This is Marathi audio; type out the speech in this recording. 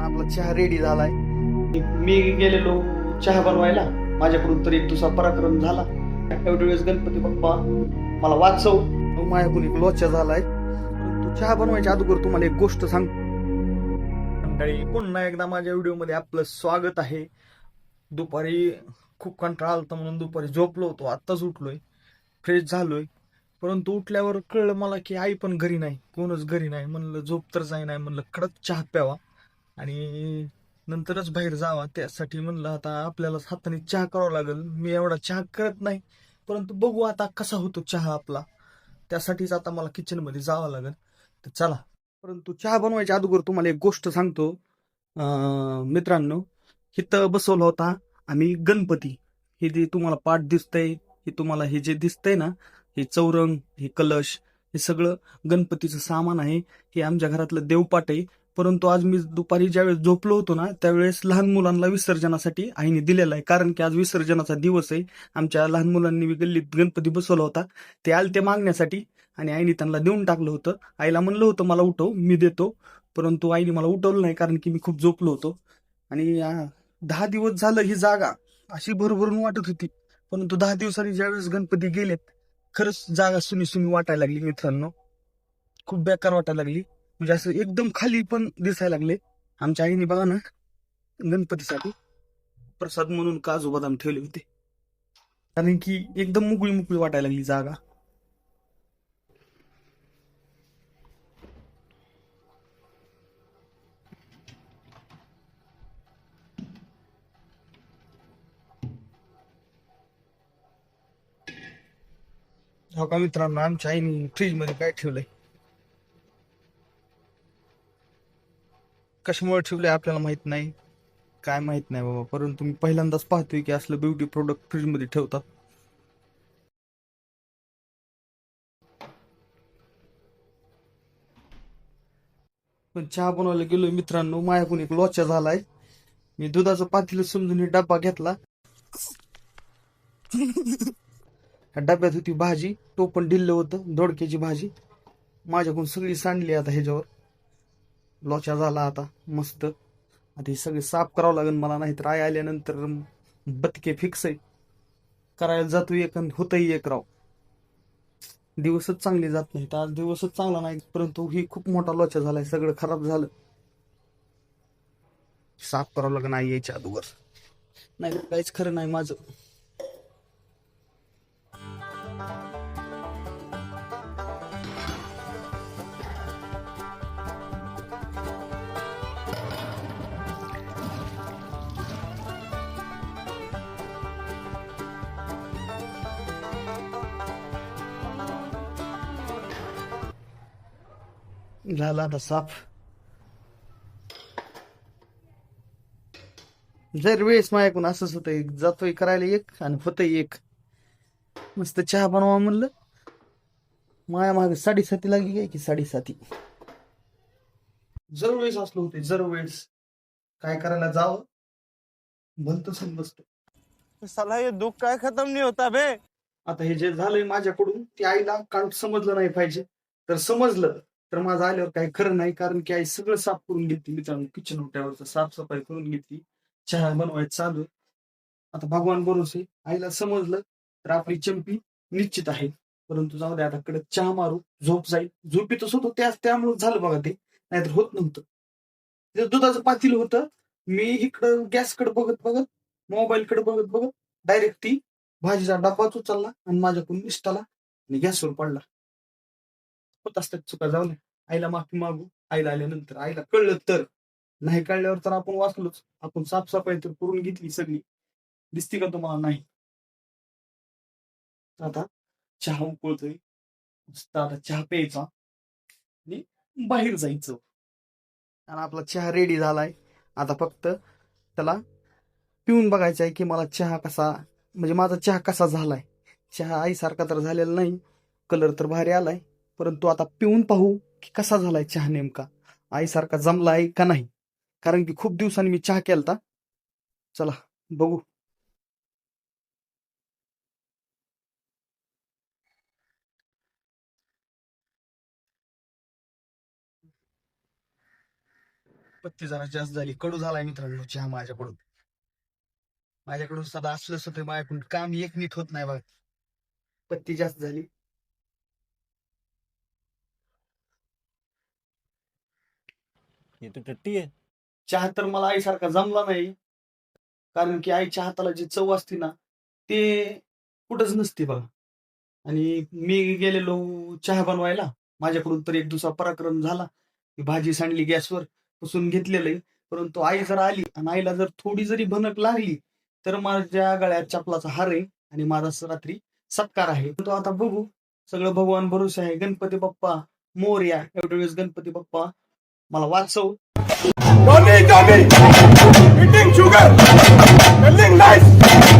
आपला चहा रेडी झालाय. मी गेलेलो चहा बनवायला. माझ्याकडून तरी एक दुसरा पराक्रम झाला. एवढ्या वेळेस गणपती बाप्पा मला वाचव. माझ्याकडून एक लोचा झालाय. परंतु चहा बनवायच्या अगोदर तुम्हाला एक गोष्ट सांग. मंडळी पुन्हा एकदा माझ्या व्हिडिओमध्ये आपलं स्वागत आहे. दुपारी खूप कंटाळा आलता म्हणून दुपारी झोपलो होतो. आत्ताच उठलोय. फ्रेश झालोय. परंतु उठल्यावर कळलं मला की आई पण घरी नाही. कोणच घरी नाही. म्हणलं झोप तर जाई नाही म्हणलं कडक चहा प्यावा. आणि नंतरच बाहेर जावा त्यासाठी म्हणलं आता आपल्याला हाताने चहा करावा लागेल. मी एवढा चहा करत नाही परंतु बघू आता कसा होतो चहा आपला. त्यासाठीच आता मला किचनमध्ये जावं लागेल. तर चला. परंतु चहा बनवायच्या अगोदर तुम्हाला एक गोष्ट सांगतो. मित्रांनो इथं बसवला होता आम्ही गणपती. हे जे तुम्हाला पाठ दिसतंय हे तुम्हाला हे जे दिसतंय ना हे चौरंग हे कलश हे सगळं गणपतीचं सामान आहे. हे आमच्या घरातलं देवपाट आहे. परंतु आज मी दुपारी ज्यावेळेस झोपलो होतो ना त्यावेळेस लहान मुलांना विसर्जनासाठी आईने दिलेला आहे. कारण की आज विसर्जनाचा दिवस आहे. आमच्या लहान मुलांनी गल्लीत गणपती बसवला होता. ते आले ते मागण्यासाठी आणि आईने त्यांना देऊन टाकलं होतं. आईला म्हणलं होतं मला उठव मी देतो. परंतु आईने मला उठवलं नाही कारण की मी खूप झोपलो होतो. आणि दहा दिवस झालं ही जागा अशी भरभरून वाटत होती. परंतु दहा दिवसांनी ज्यावेळेस गणपती गेलेत खरंच जागा सुनी सुनी वाटायला लागली मित्रांनो. खूप बेकार वाटायला लागली. म्हणजे असं एकदम खाली पण दिसायला लागले. आमच्या आईने बघा ना गणपतीसाठी प्रसाद म्हणून काजू बदाम ठेवले होते. कारण की एकदम मुकळी मुकळी वाटायला लागली जागा. हो का मित्रांनो आमच्या आईने फ्रीजमध्ये काय ठेवलंय? कशामुळे ठेवले आपल्याला माहीत नाही? काय माहीत नाही बाबा परंतु मी पहिल्यांदाच पाहतोय की असलं ब्युटी प्रोडक्ट फ्रीजमध्ये ठेवतात. पण चहा बनवायला गेलो मित्रांनो माझ्याकडून एक लोचा झालाय. मी दुधाचं पातील समजून डब्बा घेतला. ह्या डब्यात होती भाजी टोपण पण होतं दोडक्याची भाजी. माझ्याकडून सगळी सांडली आता ह्याच्यावर. लोचा झाला आता मस्त. आता हे सगळे साफ करावं लागेल मला नाहीतर आई आल्यानंतर बतके फिक्स आहे. करायला जातो एक आणि होतही एक राव. दिवसच चांगले जात नाहीत आज दिवसच चांगला नाही परंतु ही खूप मोठा लोचा झालाय सगळं खराब झालं. साफ करावं लागेल आई यायच्या अगोदर. नाही काहीच खरं नाही माझं. झाला आता साफ जर वेळेस माझ्याकडून असंच होतंय जातोय करायला एक आणि होतंय एक. मस्त चहा बनवा म्हणलं. माया मागे साडेसाती लागली काय की साडेसाती. जर वेळेस असलो होते जर वेळेस काय करायला जावं भलत बसतो साला ये दुख काय खत्म नहीं होता बे. आता हे जे झालंय माझ्याकडून ते आईला कारण समजलं नाही पाहिजे. तर समजलं तर माझं आल्यावर काही खरं नाही कारण की आई सगळं साफ करून घेतली मित्रांनो किचन ओट्यावरचं साफसफाई करून घेतली चहा बनवायचं चालू. आता भगवान भरोसे. आईला समजलं तर आपली चंपी निश्चित आहे. परंतु जाऊ दे आता कडे चहा मारू झोप जाईल. झोपीतच होतो त्याच त्यामुळे झालं बघा ते. नाहीतर होत नव्हतं. ते दुधाचं पातील होतं. मी इकडं गॅसकडे बघत बघत मोबाईलकडे बघत बघत डायरेक्ट ती भाजीचा डब्बाच उचलला आणि माझ्याकडून निष्ठाला आणि गॅसवर पडला. होत असतात चुका जाऊ नये आईला माफी मागू आईला आल्यानंतर आईला कळलं तर. नाही कळल्यावर तर आपण वाचलोच. आपण साफसफाई तर करून घेतली सगळी. दिसती का तुम्हाला? नाही. आता चहा उकळतोय. आता चहा प्यायचा. आणि बाहेर जायचं. आणि आपला चहा रेडी झालाय. आता फक्त त्याला पिऊन बघायचं आहे की मला चहा कसा म्हणजे माझा चहा कसा झालाय? चहा आईसारखा तर झालेला नाही. कलर तर भारी आलाय. परंतु आता पिऊन पाहू की कसा झालाय चहा नेमका. आईसारखा जमला आहे का नाही? कारण की खूप दिवसांनी मी चहा केलता. चला बघू. पत्ती जरा जास्त झाली. कडू झालाय मित्रांनो चहा माझ्याकडून. माझ्याकडून सदा असलं सुद्धा माझ्याकडून. काम एक नीट होत नाही बघ. पत्ती जास्त झाली. टट्टी आहे. चहा तर मला आईसारखा जमला नाही. कारण की आईच्या हाताला जी चव असते ना ते कुठंच नसते बघा. आणि मी गेलेलो चहा बनवायला माझ्याकडून तर एक दुसरा पराक्रम झाला. की भाजी सांडली गॅसवर पुसून घेतलेलं परंतु आई जर आली आणि आईला जर थोडी जरी भनक लागली तर माझ्या गळ्यात चपलाचा हार आहे आणि माझा रात्री सत्कार आहे. तो आता बघू सगळं भगवान भरोसे आहे. गणपती बाप्पा मोर्या एवढ्या वेळेस गणपती बाप्पा मला वाचव Tommy, Tommy! Eating sugar! building nice!